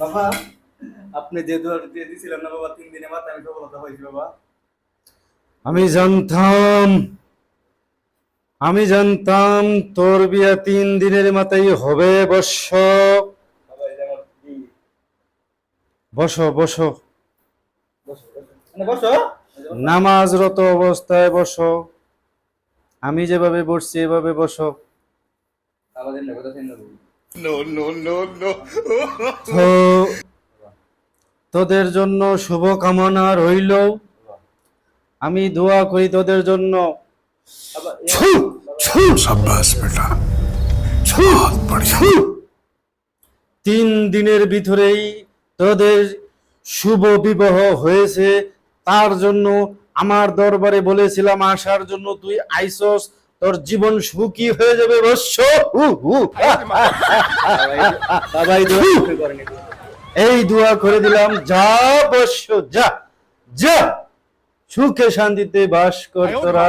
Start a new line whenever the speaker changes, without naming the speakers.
বাবা আপনি যে দুয়ার দিয়ে দিয়েছিলেন না বাবা তিন মাথায় আমি সফলতা হয়েছি বাবা।
আমি জানতাম আমি জানতাম তোর বিয়া তিন দিনের মাথায় হবে বর্ষ বসো বসো।
মানে বসো?
নামাজরত অবস্থায় বসো। আমি যেভাবে বসছি এভাবে বসো।
আমাদের নো নো নো নো
তো তোদের জন্য শুভকামনা রইল। আমি দোয়া করি তোদের জন্য। তিন দিনের ভিতরেই তোদের শুভ বিবাহ হয়েছে। তার জন্য আমার দরবারে বলেছিলাম আসার জন্য তুই আইসস। তোর জীবন সুখী হয়ে যাবে বৎস হু, হু।
বাবা এই দোয়া কবুল করেন একটু।
এই দোয়া করে দিলাম যা বৎস যা যা। সুখে শান্তিতে বাস কর তোরা।